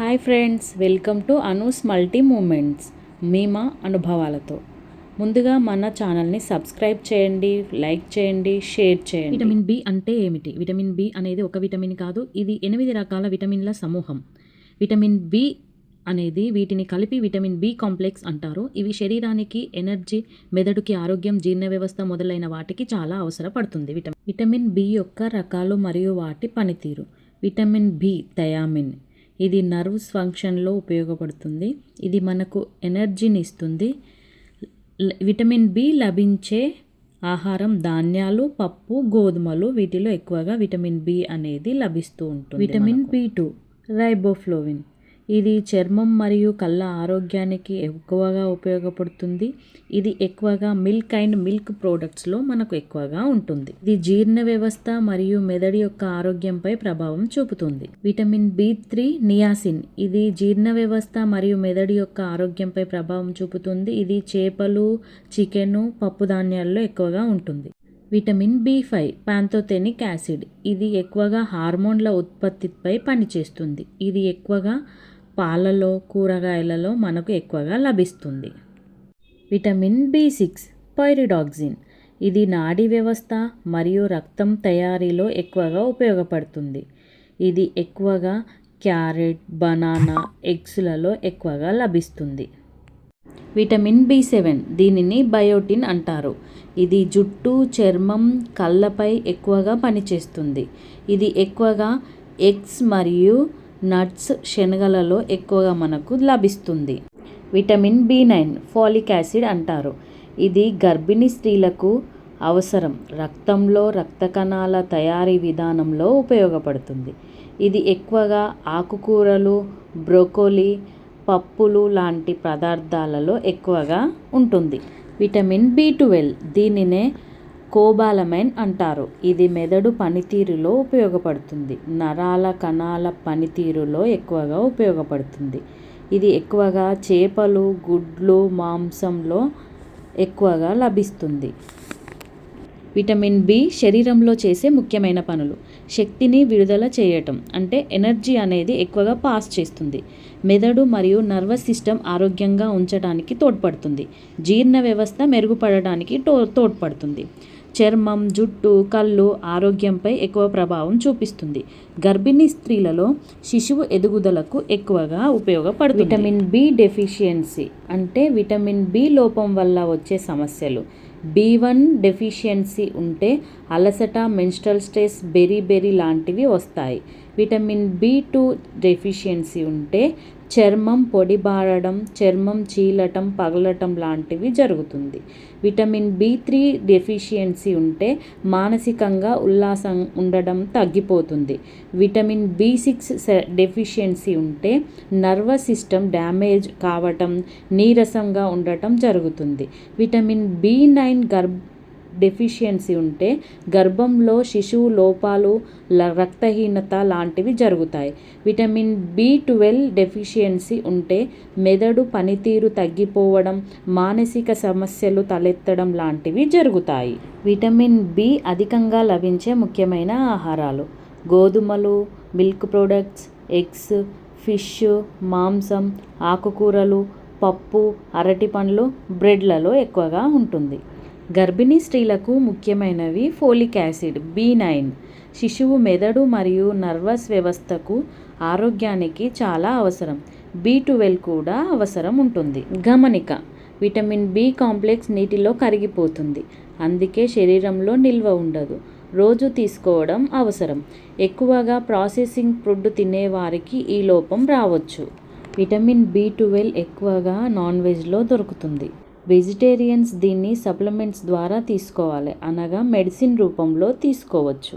Hi friends welcome to Anu's multi moments మీమా అనుభవాలతో. ముందుగా మన ఛానల్ని సబ్స్క్రైబ్ చేయండి లైక్ చేయండి షేర్ చేయండి. విటమిన్ బి అంటే ఏమిటి? విటమిన్ బి అనేది ఒక విటమిన్ కాదు ఇది ఎనిమిది రకాల విటమిన్ల సమూహం. విటమిన్ బి అనేది వీటిని కలిపి విటమిన్ బి కాంప్లెక్స్ అంటారు. ఇవి శరీరానికి ఎనర్జీ మెదడుకి ఆరోగ్యం జీర్ణ వ్యవస్థ మొదలైన వాటికి చాలా అవసరపడుతుంది. విటమిన్ విటమిన్ బి యొక్క రకాలు మరియు వాటి పనితీరు. Vitamin B thiamine. ఇది నర్వ్స్ ఫంక్షన్లో ఉపయోగపడుతుంది. ఇది మనకు ఎనర్జీని ఇస్తుంది. విటమిన్ బి లభించే ఆహారం ధాన్యాలు పప్పు గోధుమలు వీటిలో ఎక్కువగా విటమిన్ బి అనేది లభిస్తూ ఉంటుంది విటమిన్ బి టూ రైబోఫ్లోవిన్. ఇది చర్మం మరియు కళ్ళ ఆరోగ్యానికి ఎక్కువగా ఉపయోగపడుతుంది. ఇది ఎక్కువగా మిల్క్ అండ్ మిల్క్ ప్రోడక్ట్స్లో మనకు ఎక్కువగా ఉంటుంది. ఇది జీర్ణ వ్యవస్థ మరియు మెదడు యొక్క ఆరోగ్యంపై ప్రభావం చూపుతుంది. Vitamin B three niacin. ఇది జీర్ణ వ్యవస్థ మరియు మెదడు యొక్క ఆరోగ్యంపై ప్రభావం చూపుతుంది. ఇది చేపలు చికెను పప్పు ధాన్యాల్లో ఎక్కువగా ఉంటుంది. Vitamin B five pantothenic acid. ఇది ఎక్కువగా హార్మోన్ల ఉత్పత్తిపై పనిచేస్తుంది. ఇది ఎక్కువగా పాలలో కూరగాయలలో మనకు ఎక్కువగా లభిస్తుంది. Vitamin B six pyridoxine. ఇది నాడీ వ్యవస్థ మరియు రక్తం తయారీలో ఎక్కువగా ఉపయోగపడుతుంది. ఇది ఎక్కువగా క్యారెట్ బనానా ఎగ్స్లలో ఎక్కువగా లభిస్తుంది. విటమిన్ బి సెవెన్ దీనిని బయోటిన్ అంటారు. ఇది జుట్టు చర్మం కళ్ళపై ఎక్కువగా పనిచేస్తుంది. ఇది ఎక్కువగా ఎగ్స్ మరియు నట్స్ శనగలలో ఎక్కువగా మనకు లభిస్తుంది. Vitamin B nine folic acid అంటారు. ఇది గర్భిణీ స్త్రీలకు అవసరం. రక్తంలో రక్త కణాల తయారీ విధానంలో ఉపయోగపడుతుంది. ఇది ఎక్కువగా ఆకుకూరలు బ్రోకోలీ పప్పులు లాంటి పదార్థాలలో ఎక్కువగా ఉంటుంది. విటమిన్ బి ట్వెల్వ్ దీనినే కోబాలమైన్ అంటారు. ఇది మెదడు పనితీరులో ఉపయోగపడుతుంది. నరాల కణాల పనితీరులో ఎక్కువగా ఉపయోగపడుతుంది. ఇది ఎక్కువగా చేపలు గుడ్లు మాంసంలో ఎక్కువగా లభిస్తుంది. విటమిన్ బి శరీరంలో చేసే ముఖ్యమైన పనులు. శక్తిని విడుదల చేయటం అంటే ఎనర్జీ అనేది ఎక్కువగా పాస్ చేస్తుంది. మెదడు మరియు నర్వస్ సిస్టమ్ ఆరోగ్యంగా ఉంచడానికి తోడ్పడుతుంది. జీర్ణ వ్యవస్థ మెరుగుపడడానికి తో తోడ్పడుతుంది. చర్మం జుట్టు కళ్ళు ఆరోగ్యంపై ఎక్కువ ప్రభావం చూపిస్తుంది. గర్భిణీ స్త్రీలలో శిశువు ఎదుగుదలకు ఎక్కువగా ఉపయోగపడుతుంది. విటమిన్ బి డెఫిషియన్సీ అంటే విటమిన్ బి లోపం వల్ల వచ్చే సమస్యలు. బి వన్ డెఫిషియన్సీ ఉంటే అలసట మెన్స్ట్రల్ స్ట్రెస్ బెరీ బెరీ లాంటివి వస్తాయి. విటమిన్ బి టూ డెఫిషియన్సీ ఉంటే చర్మం పొడిబారడం చర్మం చీలటం పగలటం లాంటివి జరుగుతుంది. విటమిన్ బి త్రీ డెఫిషియన్సీ ఉంటే మానసికంగా ఉల్లాసం ఉండడం తగ్గిపోతుంది. విటమిన్ బి సిక్స్ డెఫిషియన్సీ ఉంటే నర్వస్ సిస్టమ్ డ్యామేజ్ కావటం నీరసంగా ఉండటం జరుగుతుంది. విటమిన్ బి నైన్ గర్భ డెఫిషియన్సీ ఉంటే గర్భంలో శిశువు లోపాలు రక్తహీనత లాంటివి జరుగుతాయి. విటమిన్ బి ట్వెల్వ్ డెఫిషియన్సీ ఉంటే మెదడు పనితీరు తగ్గిపోవడం మానసిక సమస్యలు తలెత్తడం లాంటివి జరుగుతాయి. విటమిన్ బి అధికంగా లభించే ముఖ్యమైన ఆహారాలు గోధుమలు మిల్క్ ప్రోడక్ట్స్ ఎగ్స్ ఫిష్ మాంసం ఆకుకూరలు పప్పు అరటి పండ్లు బ్రెడ్లలో ఎక్కువగా ఉంటుంది. గర్భిణీ స్త్రీలకు ముఖ్యమైనవి ఫోలిక్ యాసిడ్ బి నైన్. శిశువు మెదడు మరియు నర్వస్ వ్యవస్థకు ఆరోగ్యానికి చాలా అవసరం. బి ట్వెల్వ్ కూడా అవసరం ఉంటుంది. గమనిక విటమిన్ బి కాంప్లెక్స్ నీటిలో కరిగిపోతుంది. అందుకే శరీరంలో నిల్వ ఉండదు. రోజు తీసుకోవడం అవసరం. ఎక్కువగా ప్రాసెసింగ్ ఫుడ్ తినేవారికి ఈ లోపం రావచ్చు. విటమిన్ బి ట్వెల్వ్ ఎక్కువగా నాన్ వెజ్లో దొరుకుతుంది. వెజిటేరియన్స్ దీన్ని సప్లిమెంట్స్ ద్వారా తీసుకోవాలి. అనగా మెడిసిన్ రూపంలో తీసుకోవచ్చు.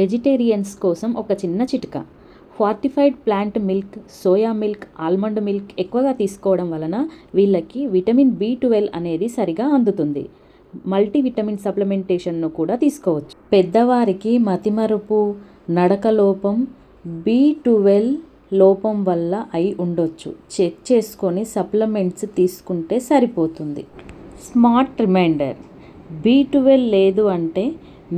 వెజిటేరియన్స్ కోసం ఒక చిన్న చిట్కా. Fortified plant milk soya milk almond milk ఎక్కువగా తీసుకోవడం వలన వీళ్ళకి విటమిన్ బి ట్వెల్వ్ అనేది సరిగా అందుతుంది. మల్టీ విటమిన్ సప్లిమెంటేషన్ను కూడా తీసుకోవచ్చు. పెద్దవారికి మతిమరుపు నడక లోపం బి ట్వెల్వ్ లోపం వల్ల అయి ఉండొచ్చు. చెక్ చేసుకొని సప్లిమెంట్స్ తీసుకుంటే సరిపోతుంది. Smart reminder. బి ట్వెల్వ్ లేదు అంటే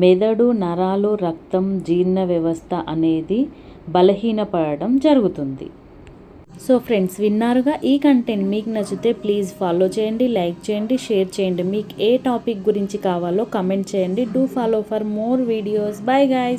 మెదడు నరాలు రక్తం జీర్ణ వ్యవస్థ అనేది బలహీనపడడం జరుగుతుంది. సో ఫ్రెండ్స్ విన్నారుగా ఈ కంటెంట్ మీకు నచ్చితే ప్లీజ్ ఫాలో చేయండి లైక్ చేయండి షేర్ చేయండి. మీకు ఏ టాపిక్ గురించి కావాలో కమెంట్ చేయండి. Do follow for more videos. Bye guys.